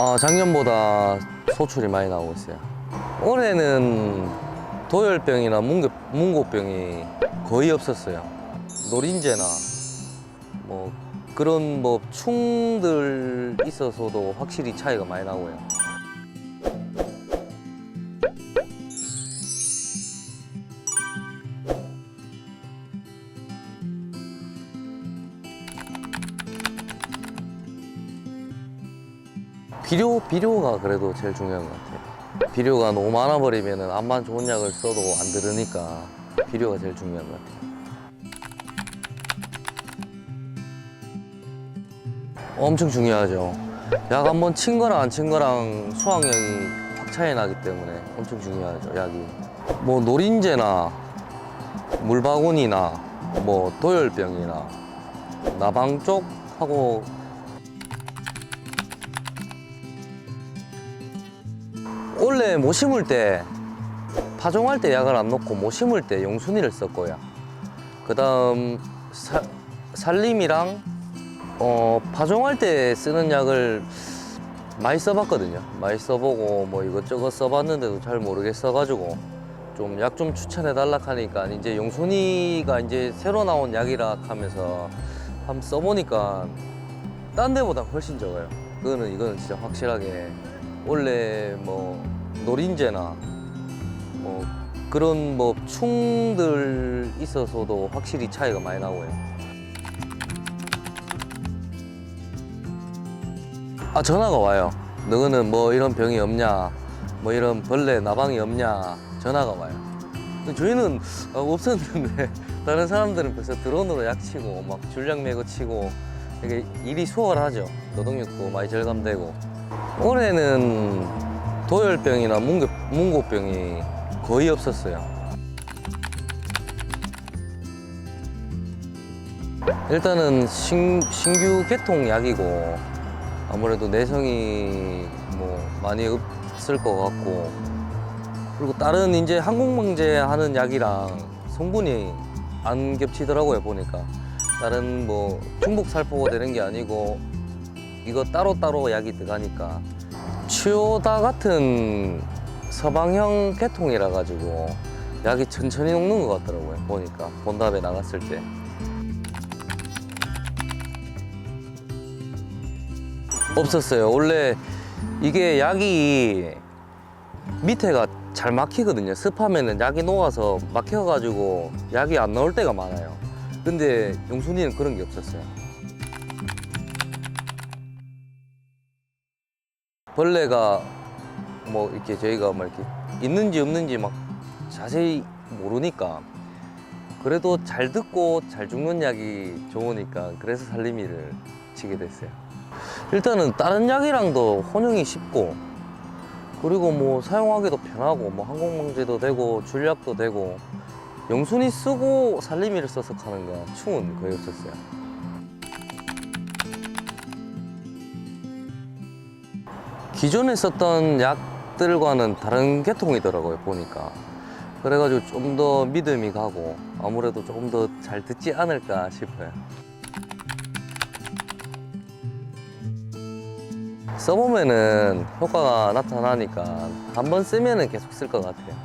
아, 작년보다 소출이 많이 나오고 있어요. 올해는 도열병이나 문고, 문고병이 거의 없었어요. 노린재나 뭐 그런 뭐 충들 있어서도 확실히 차이가 많이 나고요. 비료 비료가 그래도 제일 중요한 것 같아요. 비료가 너무 많아 버리면은 암만 좋은 약을 써도 안 들으니까 비료가 제일 중요한 것 같아요. 엄청 중요하죠. 약 한 번 친 거랑 안 친 거랑 수확량이 확 차이 나기 때문에 엄청 중요하죠. 약이 뭐 노린재나 물바구니나 뭐 도열병이나 나방 쪽하고 원래 못 심을 때 파종할 때 약을 안 넣고 못 심을 때 용순이를 썼고요. 그 다음 사- 살림이랑 어, 파종할 때 쓰는 약을 많이 써봤거든요. 많이 써보고 뭐 이것저것 써봤는데도 잘 모르겠어가지고 좀 약 좀 추천해 달라 하니까 이제 용순이가 이제 새로 나온 약이라 하면서 한번 써보니까 딴 데보다 훨씬 적어요. 그거는 이거는 진짜 확실하게 원래 뭐 노린재나 뭐 그런 뭐 충들 있어서도 확실히 차이가 많이 나고요. 아 전화가 와요. 너는 뭐 이런 병이 없냐, 뭐 이런 벌레 나방이 없냐 전화가 와요. 저희는 아, 없었는데 다른 사람들은 벌써 드론으로 약 치고 막 줄약 매고 치고 되게 일이 수월하죠. 노동력도 많이 절감되고 올해는 도열병이나 문고, 문고병이 거의 없었어요. 일단은 신, 신규 개통 약이고 아무래도 내성이 뭐 많이 없을 것 같고 그리고 다른 이제 항공방제 하는 약이랑 성분이 안 겹치더라고요 보니까 다른 뭐 중복 살포가 되는 게 아니고 이거 따로따로 약이 들어가니까 치오다 같은 서방형 계통이라 가지고 약이 천천히 녹는 것 같더라고요 보니까. 본답에 나갔을 때. 없었어요. 원래 이게 약이 밑에가 잘 막히거든요. 습하면은 약이 녹아서 막혀가지고 약이 안 나올 때가 많아요. 근데 용순이는 그런 게 없었어요 벌레가 뭐 이렇게 저희가 뭐 이렇게 있는지 없는지 막 자세히 모르니까 그래도 잘 듣고 잘 죽는 약이 좋으니까 그래서 살림이를 치게 됐어요. 일단은 다른 약이랑도 혼용이 쉽고 그리고 뭐 사용하기도 편하고 뭐 항공방제도 되고 줄약도 되고 영순이 쓰고 살림이를 써서 하는 거 충은 거의 없었어요. 기존에 썼던 약들과는 다른 계통이더라고요 보니까. 그래가지고 좀 더 믿음이 가고 아무래도 조금 더 잘 듣지 않을까 싶어요. 써보면은 효과가 나타나니까 한 번 쓰면은 계속 쓸 것 같아요.